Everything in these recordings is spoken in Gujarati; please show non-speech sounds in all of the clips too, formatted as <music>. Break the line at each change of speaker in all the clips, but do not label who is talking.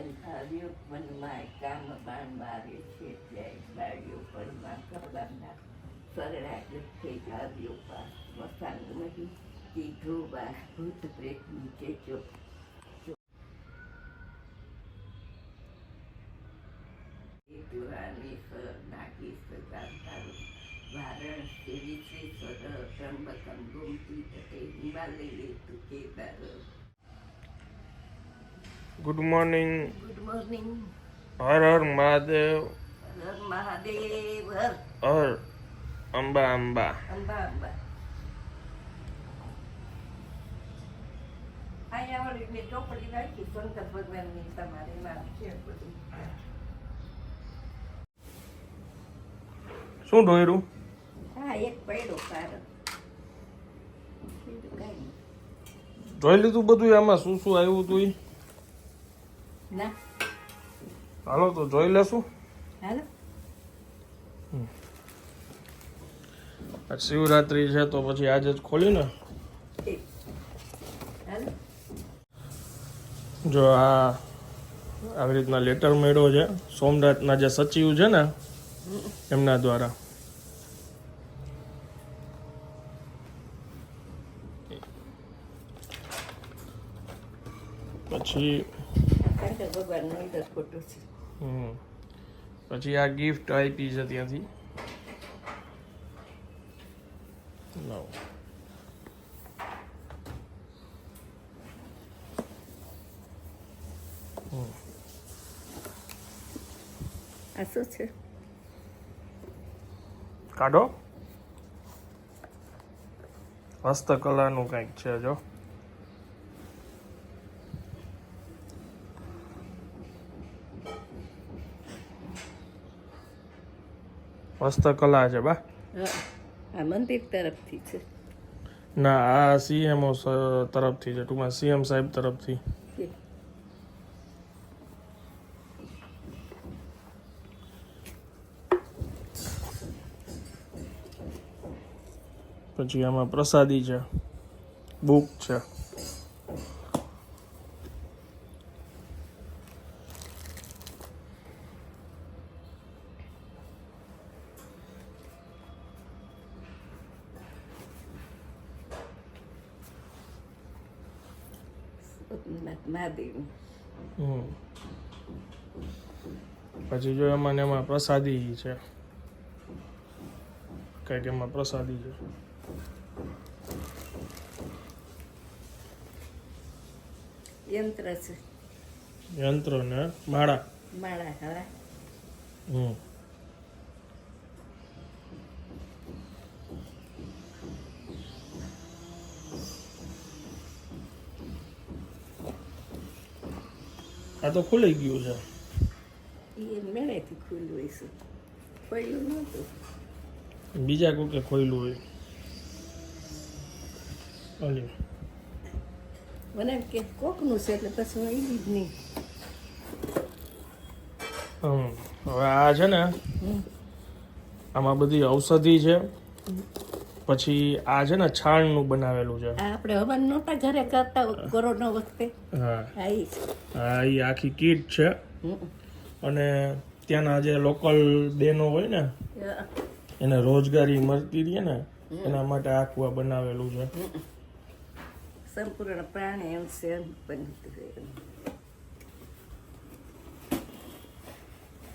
બંધાવ્યો મનમાં કામ બાણ મારે છે ત્યાં હિમાલય તુકે દર
ગુડ મોર્નિંગ
ગુડ મોર્નિંગ
હર હર મહાદેવ
હર મહાદેવ હર
હર અંબા અંબા
અંબા અંબા અહીંયા વળી મેં ચોપડી રાખી શંકર ભગવાનની તમારે છે બધું
શું ઢોયરું?
હા એક પડ્યો.
જોઈ લીધું બધું આમાં શું શું આવ્યું હતું
ના.
હાલો તો જોઈ લેશું.
હાલો.
શિવરાત્રી છે તો પછી આજે જ ખોલી ને. જો આ આવી રીતના લેટર મળ્યો છે સોમનાથના જે સચિવ છે ને એમના દ્વારા. પછી પછી આ ગિફ્ટ આપી છે ત્યાંથી. લાવો.
આ શું છે?
કાઢો. હસ્તકલાનું કંઈક છે જો. હસ્તકલા છે બા.
આ મંદિર તરફથી છે.
ના આ સીએમઓ તરફથી છે ટૂંકમાં સીએમ સાહેબ તરફથી. પછી આમાં પ્રસાદી છે બુક છે.
મહાદેવ.
હમ. પછી જો એમાં ને એમાં પ્રસાદી છે. કંઈક એમાં પ્રસાદી છે.
યંત્ર છે.
યંત્ર ને માળા.
માળા હા.
હમ. આ તો ખુલી ગયું છે.
મેળેથી ખુલ્લું હોય છે. ખોલ્યું નહોતું.
બીજા કોકે ખોયલું હોય. ઓલી
મને કે કોકનું છે એટલે પછી હું આવી જ નહીં.
હવે આ છે ને આમાં બધી ઔષધિ છે. પછી આ છે ને છાણનું બનાવેલું છે.
આપણે હવન નહોતા ઘરે કરતા કોરોના વખતે.
હા.
આ
એ આખી કીટ છે. અને ત્યાંના જે લોકલ બહેનો હોય ને એને રોજગારી મળતી રહે ને એના માટે આખું આ બનાવેલું છે.
સંપૂર્ણ પ્રાણી એમ છે.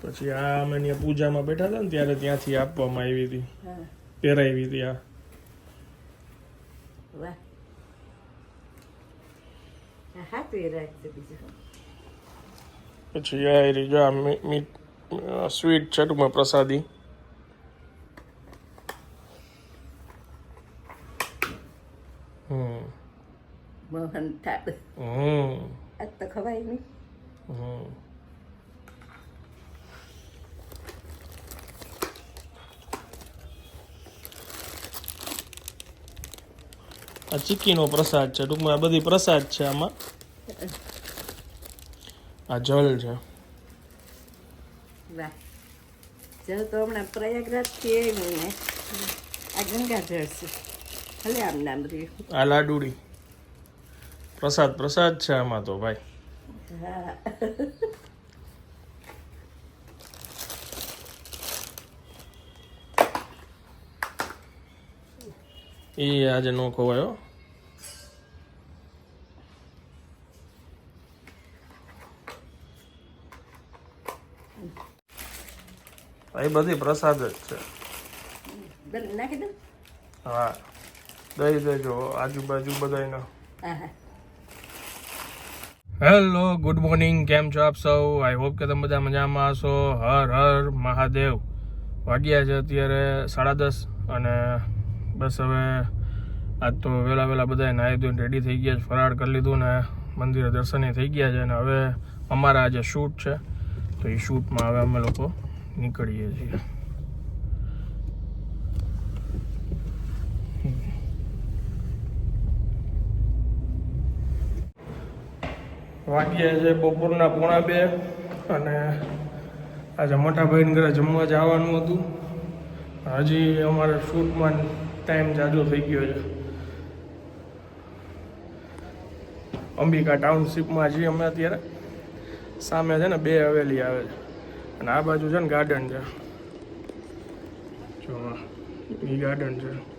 પછી આ અમે પૂજામાં બેઠા હતા ને ત્યારે ત્યાંથી આપવામાં આવી હતી.
હા.
પહેરાવી હતી આ
વાહ આ હાથે બીજું
પછી આ મી- મીઠ સ્વીટ છે ટૂંકમાં પ્રસાદી
મોહન થાળ આજ તો ખવાય નહીં
આ ચીક્કીનો પ્રસાદ છે ટૂંકમાં આ બધી પ્રસાદ છે આમાં આ જલ છે.
વાહ. જલ તો હમણાં પ્રયાગરાજ આવ્યું ને. આ ગંગાજળ છે. ભલે આમ નામ રહ્યું.
આ લાડુડી. પ્રસાદ પ્રસાદ છે આમાં તો ભાઈ.
હા.
એ આજે નો ખવાયો. એ બધી પ્રસાદ જ છે.
નાખી દઉં?
હા. દઈ દેજો આજુબાજુ બધાને હેલો ગુડ મોર્નિંગ કેમ છો આપ સૌ? આઈ હોપ કે તમે બધા મજામાં હશો. હર હર મહાદેવ. વાગ્યા છે અત્યારે સાડા દસ અને બસ હવે આજ તો વહેલા વહેલા બધા નાહી ધોઈને રેડી થઈ ગયા છે ફરાળ કરી લીધું ને મંદિરે દર્શને થઈ ગયા છે અને હવે અમારા આજે શૂટ છે. તો એ શૂટમાં હવે અમે લોકો નીકળીએ છીએ. વાગ્યા છે બપોરના પોણા બે અને આજે મોટાભાઈને ઘરે જમવા જવાનું હતું. હજી અમારે શૂટમાં ટાઈમ જાજો થઈ ગયો છે. અંબિકા ટાઉનશીપમાં છીએ અમે અત્યારે. સામે છે ને બે હવેલી આવે છે. અને આ બાજુ છે ને ગાર્ડન છે. જો એ ગાર્ડન છે.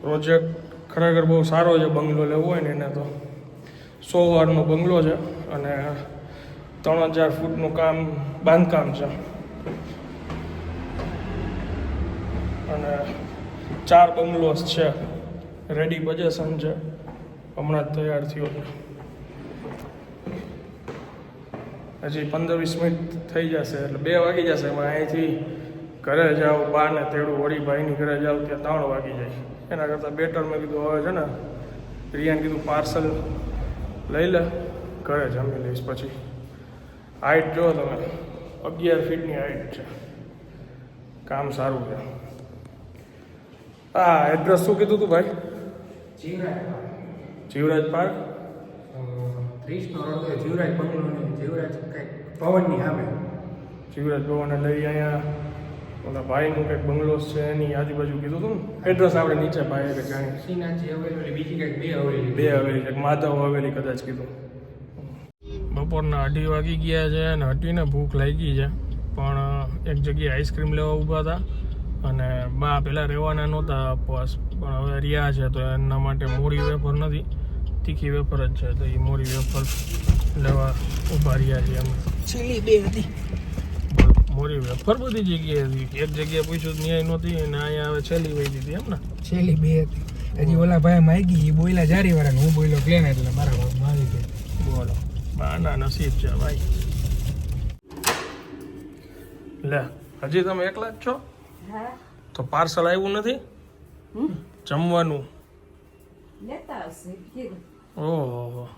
પ્રોજેક્ટ ખરેખર બહુ સારો છે, બંગલો લેવો હોય ને એને તો. સો વારનો બંગલો છે અને ત્રણ હજાર ફૂટનું કામ, બાંધકામ છે. અને ચાર બંગલોસ છે. રેડી બજેશન છે. હમણાં જ તૈયાર થયો છે. હજી પંદર વીસ મિનિટ થઈ જશે એટલે બે વાગી જશે. એમાં અહીંથી ઘરે જાઓ બા ને તેડું વળી ભાઈની ઘરે જાઓ ત્યાં ત્રણ વાગી જાય. એના કરતાં બેટર મેં કીધું હવે છે ને પ્રિયાને કીધું પાર્સલ લઈ લે ઘરે જમી લઈશ પછી. હાઈટ જો તમે અગિયાર ફીટની હાઈટ છે. કામ સારું છે. હા એડ્રેસ શું કીધું તું ભાઈ? જીવરાજ પાર્ક?
ત્રીસનો રોડ જીવરાજ બંગલો ને જીવરાજ કંઈક પવનની સામે.
જીવરાજ ભવન એટલે અહીંયા ઓલા ભાઈનું કંઈક બંગલોસ છે એની આજુબાજુ કીધું હતું એડ્રેસ આપણે નીચે ભાઈ કે જાણી
શ્રીનાથજી હવેલી બીજી કંઈક બે હવેલી.
બે હવેલી માધવ હવેલી કદાચ કીધું. બપોરના અઢી વાગી ગયા છે અને હટીને ભૂખ લાગી છે. પણ એક જગ્યાએ આઈસ્ક્રીમ લેવા ઊભા હતા અને બા પેલા રહેવાના નહોતા પણ હવે રહ્યા છે તો એના માટે મોડી વેફર નથી. તીખી વેફર જ છે તો એ મોરી વેફર લેવા ઊભા રહ્યા છીએ અમે.
છેલ્લી બે હતી.
મોરી વેફર બધી જગ્યાએ હતી. એક જગ્યાએ પૂછ્યું તો ન્યાય નહોતી અને અહીંયા હવે છેલ્લી વહી દીધી એમ ને.
છેલ્લી બે હતી. હજી ઓલા ભાઈ માગી એ બોયલા જારી વાળા હું બોયલો પ્લેન એટલે મારા આવી ગઈ
બોલો. બાના નસીબ છે ભાઈ. લે હજી તમે એકલા જ છો?
હા.
તો પાર્સલ આવ્યું નથી? જમવાનું.
લેતા આવશે
ઓહો.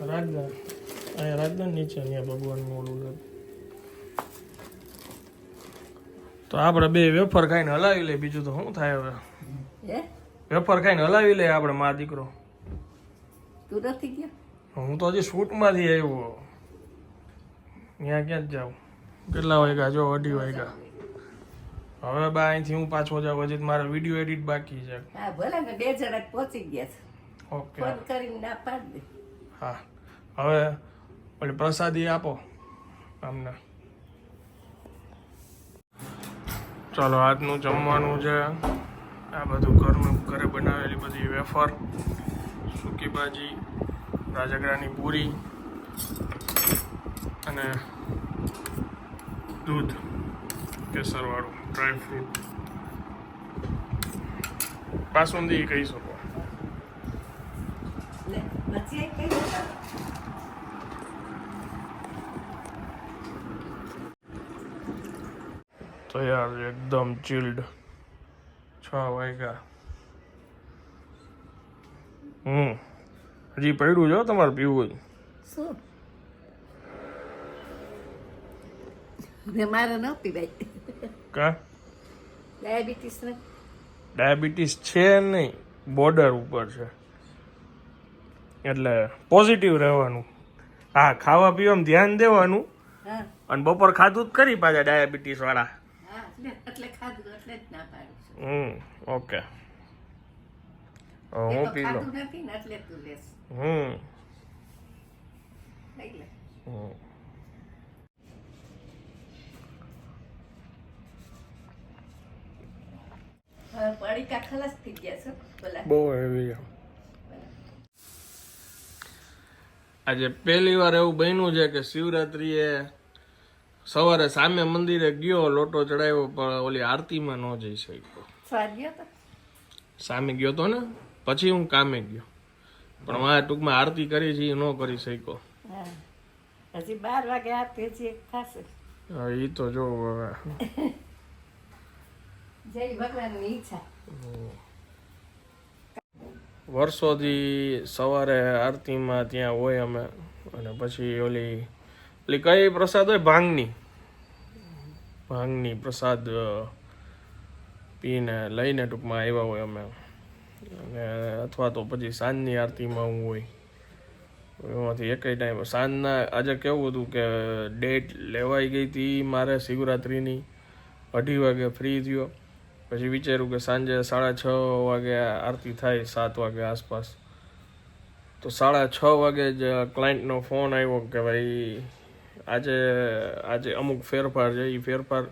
રાજદાન અહીંયા રાજદાન નીચે અહીંયા ભગવાનનું મોડું છે તો આપણે બે વેફર ખાઈને હલાવી લે બીજું તો શું થાય હવે? વેફર ખાઈને હલાવી લે આપણે મા દીકરો.
તું નથી ગયો?
હું તો હજી શૂટમાંથી આવ્યો. ત્યાં ક્યાં જ જાઉં? કેટલા વાગ્યા? જો અઢી વાગ્યા. હવે બા અહીંથી હું પાછો જાઉં હજી મારે વીડિયો એડિટ બાકી છે.
હા ભલે ને બે જણા પહોંચી ગયા છે.
ઓકે.
ફોન કરીને ના પાડી દે.
હા. હવે ઓલી પ્રસાદી આપો અમને. ચાલો આજનું જમવાનું છે. આ બધું ઘરનું ઘરે બનાવેલી બધી વેફર સૂકી ભાજી રાજગરાની પૂરી અને દૂધ કેસરવાળું ડ્રાય ફ્રૂટ બાસુંદી કહી શકો
લે પછી એક કઈ
તો યાર એકદમ ચિલ્ડ છ વાગ્યા. હમ. હજી પડ્યું છે તમારે પીવું
શું? મારે ન પીવાય.
કા?
ડાયાબિટીસ ને.
ડાયાબિટીસ છે નહીં. બોર્ડર ઉપર છે. એટલે પોઝિટિવ રહેવાનું. હા ખાવા પીવામાં ધ્યાન દેવાનું. અને બપોર ખાધું જ કરી પાછા ડાયાબિટીસ વાળા. હમ ઓકે હા, પી લઉં. હમ. હમ.
પડીકા ખલાસ થઈ ગયા છે બોલા.
બહુ હેવી છે આજે પહેલી વાર એવું બન્યું છે કે શિવરાત્રિએ સવારે સામે મંદિરે ગયો લોટો ચડાવ્યો પણ ઓલી આરતીમાં ન જઈ શક્યો. સામે ગયો તો ને? પછી હું કામે ગયો. પણ મારે ટૂંકમાં આરતી કરી છે એ ન કરી શક્યો.
હજી બાર વાગે આપે છે થશે.
હા, ઈ તો જો હવે.
જય ભગવાનની ઈચ્છા.
વર્ષોથી સવારે આરતીમાં ત્યાં હોય અમે અને પછી ઓલી ઓલી કઈ પ્રસાદ હોય? ભાંગની. ભાંગની પ્રસાદ પીને લઈને ટૂંકમાં આવ્યા હોય અમે. અને અથવા તો પછી સાંજની આરતીમાં હું હોય. એમાંથી એક ટાઈમ સાંજના આજે કેવું હતું કે ડેટ લેવાઈ ગઈ હતી મારે શિવરાત્રિની. અઢી વાગે ફ્રી થયો. પછી વિચાર્યું કે સાંજે સાડા છ વાગે આરતી થાય, સાત વાગે આસપાસ. તો સાડા છ વાગે જ ક્લાયન્ટનો ફોન આવ્યો કે ભાઈ, આજે આજે અમુક ફેરફાર છે એ ફેરફાર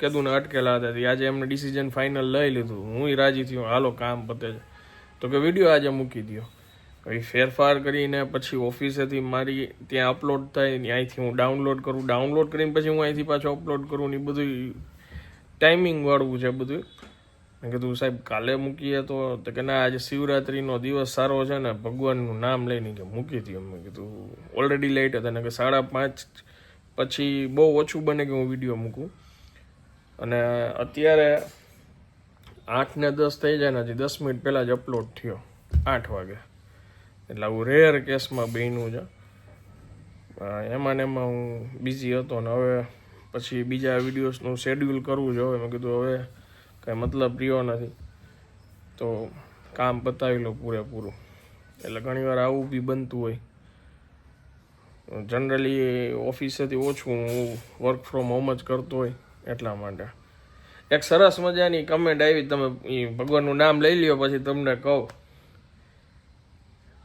કેદુને અટકેલા હતા. આજે એમને ડિસિઝન ફાઇનલ લઈ લીધું. હું રાજી થયો. હાલો, કામ પતે છે. તો કે વીડિયો આજે મૂકી દો એ ફેરફાર કરીને પછી ઓફિસેથી મારી ત્યાં અપલોડ થાય અહીંથી હું ડાઉનલોડ કરું. ડાઉનલોડ કરીને પછી હું અહીંથી પાછો અપલોડ કરું ને એ બધું ટાઈમિંગ વાળું છે બધું. મેં કીધું, સાહેબ, કાલે મૂકીએ તો કે, ના, આજે શિવરાત્રીનો દિવસ સારો છે ને, ભગવાનનું નામ લઈને કે મૂકી દઈએ મેં કીધું ઓલરેડી લેટ હતા. ને કે, સાડા પાંચ પછી બહુ ઓછું બને કે હું વીડિયો મૂકું. અને અત્યારે આઠ ને દસ થઈ જાય ને, હજી દસ મિનિટ પહેલાં જ અપલોડ થયો, આઠ વાગે. એટલે આવું રેર કેસમાં બન્યું છે. એમાં ને એમાં હું બિઝી હતો ને, હવે પછી બીજા વિડીયોઝનું શેડ્યુલ કરવું જોઈએ મેં કીધું હવે કાંઈ મતલબ રહ્યો નથી. તો કામ પતાવી લો પૂરેપૂરું. એટલે ઘણીવાર આવું બી બનતું હોય. જનરલી ઓફિસેથી ઓછું હું વર્ક ફ્રોમ હોમ જ કરતો હોય એટલા માટે. એક સરસ મજાની કમેન્ટ આવી. તમે ભગવાનનું નામ લઈ લ્યો, પછી તમને કહું.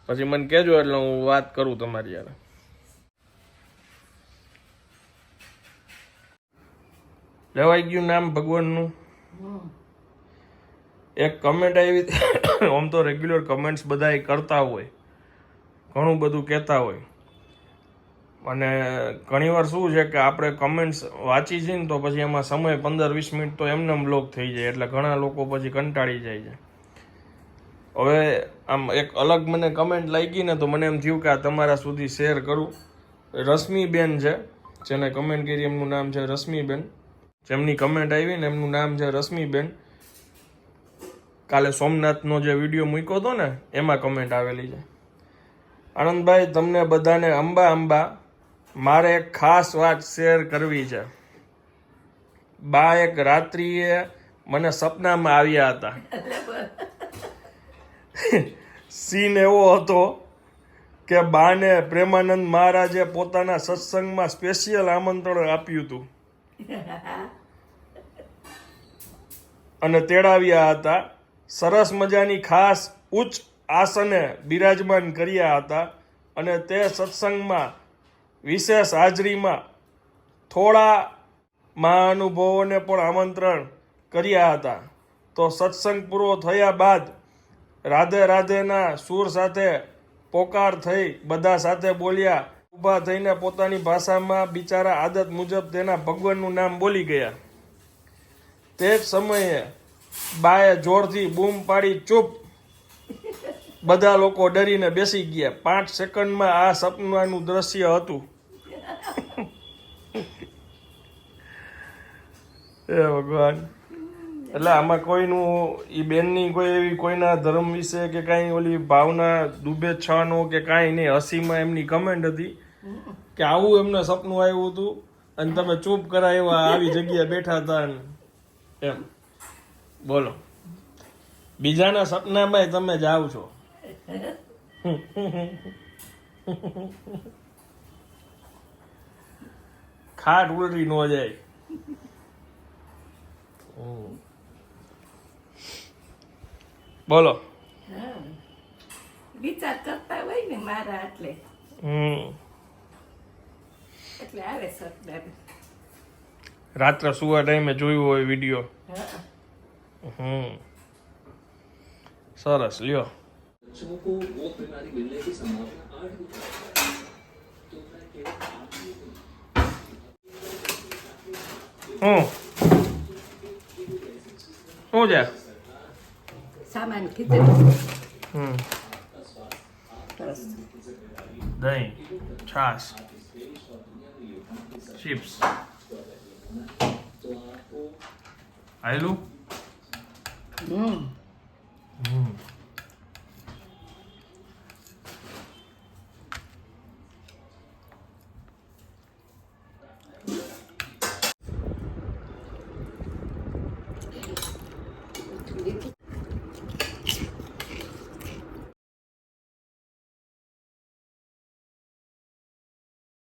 પછી મને કહેજો એટલે હું વાત કરું તમારી યાર. લેવાઈ ગયું નામ ભગવાનનું? એક કમેન્ટ આવી <coughs> આમ તો રેગ્યુલર કમેન્ટ્સ બધા કરતા હોય. ઘણું બધું કહેતા હોય. અને ઘણીવાર શું છે કે આપણે કમેન્ટ્સ વાંચી છીએ ને તો પછી એમાં સમય પંદર વીસ મિનિટ તો એમને બ્લોક થઈ જાય. એટલે ઘણા લોકો પછી કંટાળી જાય છે. હવે આમ એક અલગ મને કમેન્ટ લાગી ને તો મને એમ થયું કે આ તમારા સુધી શેર કરું. રશ્મિબેન છે, જેને કમેન્ટ કરી એમનું નામ છે રશ્મિબેન. જેમની કમેન્ટ આવી ને એમનું નામ છે રશ્મિબેન. કાલે સોમનાથનો જે વીડિયો મૂક્યો હતો ને, એમાં કમેન્ટ આવેલી છે. આનંદભાઈ, તમને બધાને અંબા અંબા, મારે એક ખાસ વાત શેર કરવી છે. બા એક રાત્રિએ મને સપનામાં આવ્યા હતા. સીન એવો હતો કે બાને પ્રેમાનંદ મહારાજે પોતાના સત્સંગમાં સ્પેશિયલ આમંત્રણ આપ્યું હતું. અને તેડાવ્યા હતા. સરસ મજાની ખાસ ઉચ્ચ આસને બિરાજમાન કર્યા હતા અને તે સત્સંગમાં વિશેષ હાજરીમાં થોડા મહાનુભવોને પણ આમંત્રણ કર્યા હતા. તો સત્સંગ પૂરો થયા બાદ રાધે રાધેના સૂર સાથે પોકાર થઈ બધા સાથે બોલ્યા ઊભા થઈને પોતાની ભાષામાં બિચારા આદત મુજબ તેના ભગવાનનું નામ બોલી ગયા. તે જ સમયે બાએ જોરથી બૂમ પાડી ચૂપ. બધા લોકો ડરીને બેસી ગયા. પાંચ સેકન્ડમાં આ સપનાનું દ્રશ્ય હતું. <laughs> એ ભગવાન. એટલે આમાં કોઈનું એ બેનની કોઈ એવી કોઈના ધર્મ વિશે કે કાંઈ ઓલી ભાવના છનો કે કાંઈ નહીં, હસીમાં એમની કમેન્ટ હતી. કે આવું એમને સપનું આવ્યું હતું અને તમે ચૂપ કરાવ્યા આવી જગ્યાએ બેઠા હતા એમ. બોલો. બીજાના સપનામાં તમે જાઓ છો. ખાટ ઉલટી ન જાય. બોલો.
વિચાર કરતા હોય ને મારા એટલે.
હમ. રાત્રે સુવા ટાઈમે જોયું હોય વીડિયો. હમ. સરસ લ્યો. હું શું છે? હમ. દહીં છાશ. chips. Hello?
Mm.